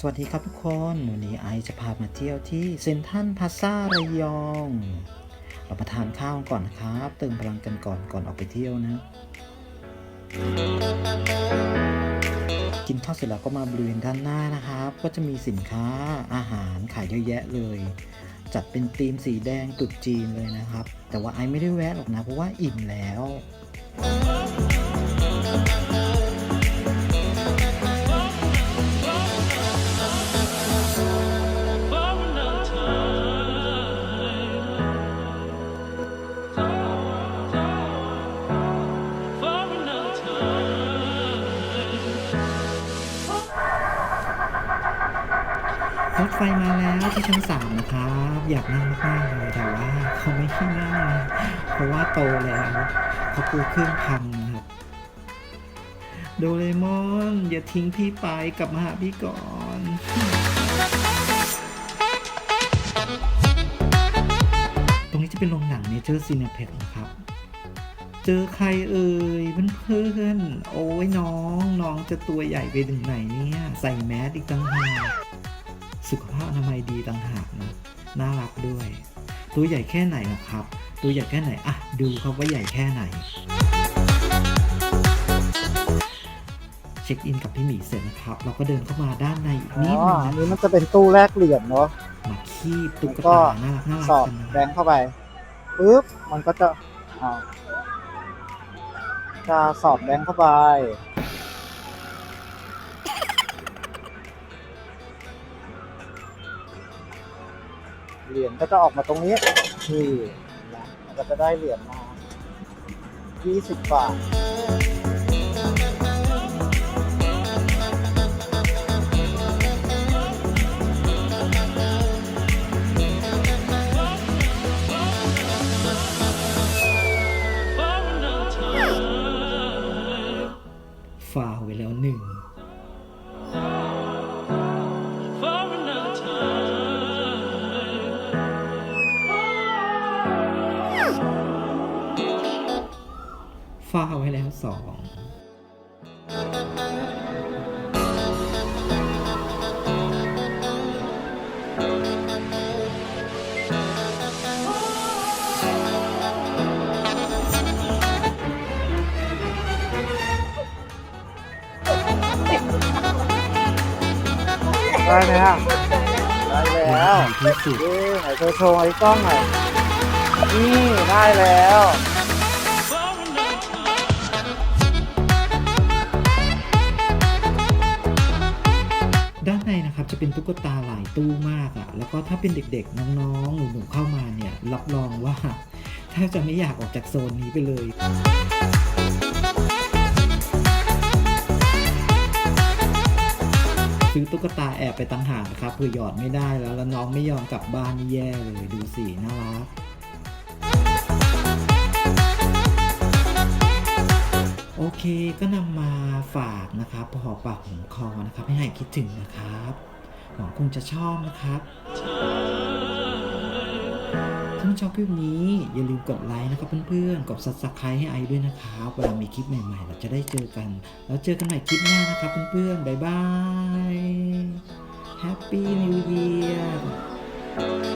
สวัสดีครับทุกคน วันนี้ไอจะพามาเที่ยวที่เซนทรัลพาซาระยอง เรามาทานข้าวก่อนนะครับ เติมพลังกันก่อนก่อนออกไปเที่ยวนะ กินข้าวเสร็จแล้วก็มาบริเวณด้านหน้านะครับ ก็จะมีสินค้าอาหารขายเยอะแยะเลย จัดเป็นธีมสีแดงตุดจีนเลยนะครับ แต่ว่าไอไม่ได้แวะหรอกนะ เพราะว่าอิ่มแล้ว รถไฟมาแล้วที่ชั้นสามนะครับ อยากนั่งมากๆเลยแต่ว่าเขาไม่ให้นั่งเพราะว่าโตแล้วเขากลัวเครื่องพังนะครับโดเรมอน อย่าทิ้งพี่ไปกลับมาหาพี่ก่อนตรงนี้จะเป็นโรงหนังเนเจอร์ซีเนเพ็นะครับเจอใครเอ่ยเพื่อนๆโอ้ยน้องน้องจะตัวใหญ่ไปถึงไหนเนี่ย ใส่แมสอีกตั้งหาก สุขภาพอนามัยดีต่างหากนะน่ารักด้วย ตัวใหญ่แค่ไหนนะครับ ตัวใหญ่แค่ไหนอะดูครับว่าใหญ่แค่ไหน เช็คอินกับพี่หมีเสร็จนะครับ เราก็เดินเข้ามาด้านในอีกอ๋นิดอนึงอันนี้นะมันจะเป็นตู้แลกเหรียญเนาะ มาคีบตุ๊กแล้วก็ตาน่ารักน่ารักสอดกันนะแบงค์เข้าไปปุ๊บมันก็จะอ่าจะสอดแบงค์เข้าไป เหรียญก็จะออกมาตรงนี้นี่นะก็จะได้เหรียญมา 20 บาทฟาวไปแล้วหนึ่ง ฟาวไว้แล้วสองได้ไหมอะได้แล้วที่สุดนี่ไหนโชว์โชว์ไอ้กล้องหน่อยนี่ได้แล้ว จะเป็นตุ๊กตาหลายตู้มากอะ่ะ แล้วก็ถ้าเป็นเด็กๆ น้องๆ หนูๆ เข้ามาเนี่ย รับรองว่าแทบจะไม่อยากออกจากโซนนี้ไปเลยซื้อตุ๊กตาแอบไปตังหากนะครับเพื่อหยอดไม่ได้แล้วแล้วน้องไม่ยอมกลับบ้านนี่แย่เลย ดูสิน่ารักโอเคก็นำมาฝากนะครับหอปากหอมคอนะครับ ให้หายคิดถึงนะครับ หวังคงจะชอบนะครับถ้าชอบคลิปนี้อย่าลืมกดไลค์นะครับเพื่อนๆ กด subscribe ให้ไอด้วยนะครับเวลามีคลิปใหม่ๆ เราจะได้เจอกัน แล้วเจอกันใหม่คลิปหน้านะครับเพื่อนๆ บ๊ายบาย Happy New Year